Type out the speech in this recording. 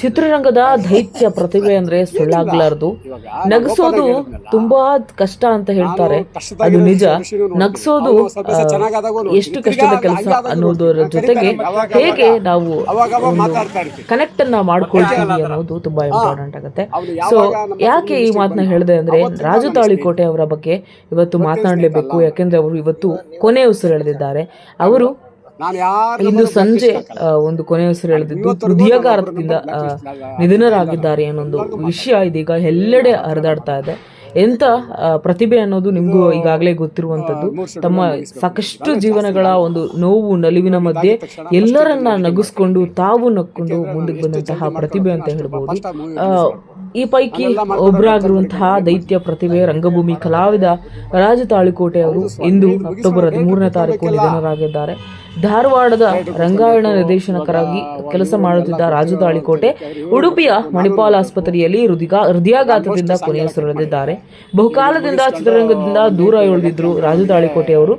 ಚಿತ್ರರಂಗದ ದೈತ್ಯ ಪ್ರತಿಭೆ ಅಂದ್ರೆ ಸುಳ್ಳಾಗ್ಲಾರ್ದು. ನಗಸೋದು ತುಂಬಾ ಕಷ್ಟ ಅಂತ ಹೇಳ್ತಾರೆ. ಅದು ನಿಜ. ನಗಸೋದು ಎಷ್ಟು ಕಷ್ಟದ ಕೆಲಸ ಅನ್ನೋದರ ಜೊತೆಗೆ ಹೇಗೆ ನಾವು ಕನೆಕ್ಟ್ ಅನ್ನ ಮಾಡ್ಕೊಳ್ತೀವಿ ಅನ್ನೋದು ತುಂಬಾ ಇಂಪಾರ್ಟೆಂಟ್ ಆಗುತ್ತೆ. ಸೊ ಯಾಕೆ ಈ ಮಾತನ್ನ ಹೇಳಿದೆ ಅಂದ್ರೆ ರಾಜು ತಾಳಿಕೋಟೆ ಅವರ ಬಗ್ಗೆ ಇವತ್ತು ಮಾತನಾಡಲೇಬೇಕು, ಯಾಕೆಂದ್ರೆ ಅವರು ಇವತ್ತು ಕೊನೆ ಉಸಿರೆಳೆದಿದ್ದಾರೆ. ಅವರು ಇಂದು ಸಂಜೆ ಒಂದು ಕೊನೆಯ ಹೆಸರು ಹೇಳಿದ್ದು ಹೃದಯಾಘಾತದಿಂದ ನಿಧನರಾಗಿದ್ದಾರೆ ಒಂದು ವಿಷಯ ಇದೀಗ ಎಲ್ಲೆಡೆ ಹರಿದಾಡ್ತಾ ಇದೆ. ಎಂತ ಪ್ರತಿಭೆ ಅನ್ನೋದು ನಿಮಗೂ ಈಗಾಗಲೇ ಗೊತ್ತಿರುವಂತದ್ದು ತಮ್ಮ ಸಾಕಷ್ಟು ಜೀವನಗಳ ಒಂದು ನೋವು ನಲಿವಿನ ಮಧ್ಯೆ ಎಲ್ಲರನ್ನ ನಗಿಸ್ಕೊಂಡು ತಾವು ನಕ್ಕೊಂಡು ಮುಂದಕ್ಕೆ ಬಂದಂತಹ ಪ್ರತಿಭೆ ಅಂತ ಹೇಳ್ಬೋದು. ಈ ಪೈಕಿ ಒಬ್ಬರಾಗಿರುವಂತಹ ದೈತ್ಯ ಪ್ರತಿಭೆ ರಂಗಭೂಮಿ ಕಲಾವಿದ ರಾಜ ತಾಳಿಕೋಟೆ ಅವರು ಇಂದು ಅಕ್ಟೋಬರ್ ಹದಿಮೂರನೇ ತಾರೀಕು ನಿಧನರಾಗಿದ್ದಾರೆ. ಧಾರವಾಡದ ರಂಗಾಯಣ ನಿರ್ದೇಶನಕರಾಗಿ ಕೆಲಸ ಮಾಡುತ್ತಿದ್ದ ರಾಜು ತಾಳಿಕೋಟೆ ಉಡುಪಿಯ ಮಣಿಪಾಲ್ ಆಸ್ಪತ್ರೆಯಲ್ಲಿ ಹೃದಯ ಹೃದಯಾಘಾತದಿಂದ ಕೊನೆಯುಸಿರೆಳೆದಿದ್ದಾರೆ. ಬಹುಕಾಲದಿಂದ ಚಿತ್ರರಂಗದಿಂದ ದೂರ ಉಳಿದಿದ್ದರು ರಾಜು ತಾಳಿಕೋಟೆ ಅವರು.